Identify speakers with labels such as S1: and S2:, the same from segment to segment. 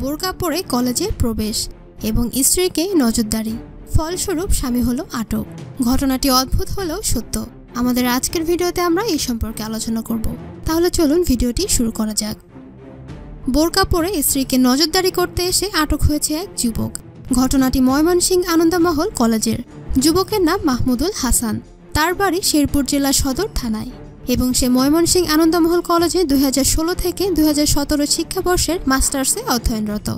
S1: বোরকা পরে কলেজে প্রবেশ এবং স্ত্রীকে নজরদারি। ফলস্বরূপ স্বামী হলো আটক। ঘটনাটি অদ্ভুত হলেও সত্য। আমাদের আজকের ভিডিওতে আমরা এই সম্পর্কে আলোচনা করব। তাহলে চলুন ভিডিওটি শুরু করা যাক। বোরকা পরে স্ত্রীকে নজরদারি করতে এসে আটক হয়েছে এক যুবক। ঘটনাটি ময়মনসিংহ আনন্দমহল কলেজের। যুবকের নাম মাহমুদুল হাসান। তার বাড়ি শেরপুর জেলা সদর থানায়। এবং সে ময়মনসিংহ আনন্দমহল কলেজে দুই হাজার ষোলো থেকে দুই হাজার সতেরো শিক্ষাবর্ষের মাস্টার্সে অধ্যয়নরত।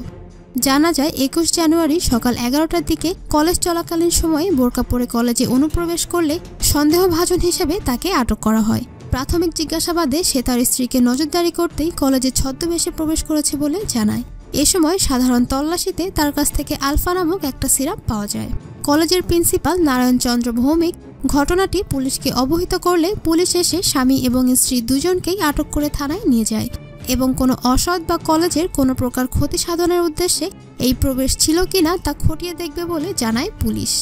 S1: জানা যায়, একুশ জানুয়ারি সকাল এগারোটার দিকে কলেজ চলাকালীন সময়ে বোরকা পরে কলেজে অনুপ্রবেশ করলে সন্দেহভাজন হিসেবে তাকে আটক করা হয়। প্রাথমিক জিজ্ঞাসাবাদে সে তার স্ত্রীকে নজরদারি করতেই কলেজে ছদ্মবেশে প্রবেশ করেছে বলে জানায়। এ সময় সাধারণ তল্লাশিতে তার কাছ থেকে আলফা নামক একটা সিরাপ পাওয়া যায়। কলেজের প্রিন্সিপাল নারায়ণ চন্দ্র ভৌমিক ঘটনাটি পুলিশকে অবহিত করলে পুলিশ এসে স্বামী এবং স্ত্রী দুজনকেই আটক করে থানায় নিয়ে যায় এবং কোনো অসৎ বা কলেজের কোনো প্রকার ক্ষতি সাধনের উদ্দেশ্যে এই প্রবেশ ছিল কিনা তা খতিয়ে দেখবে বলে জানায় পুলিশ।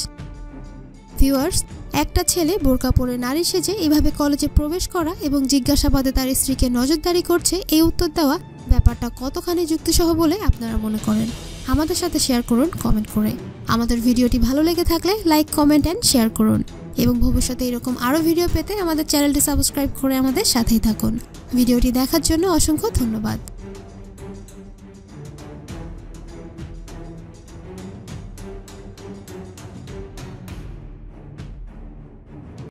S1: ভিউয়ার্স, একটা ছেলে বোরকা পরে নারী সেজে এভাবে কলেজে প্রবেশ করা এবং জিজ্ঞাসাবাদে তার স্ত্রীকে নজরদারি করছে এই উত্তর দেওয়া ব্যাপারটা কতখানি যুক্তিসহ বলে আপনারা মনে করেন? আমাদের সাথে শেয়ার করুন কমেন্ট করে। আমাদের ভিডিওটি ভালো লেগে থাকলে লাইক, কমেন্ট, অ্যান্ড শেয়ার করুন। এবং ভবিষ্যতে এরকম আরও ভিডিও পেতে আমাদের চ্যানেলটি সাবস্ক্রাইব করে আমাদের সাথেই থাকুন। ভিডিওটি দেখার জন্য অসংখ্য ধন্যবাদ।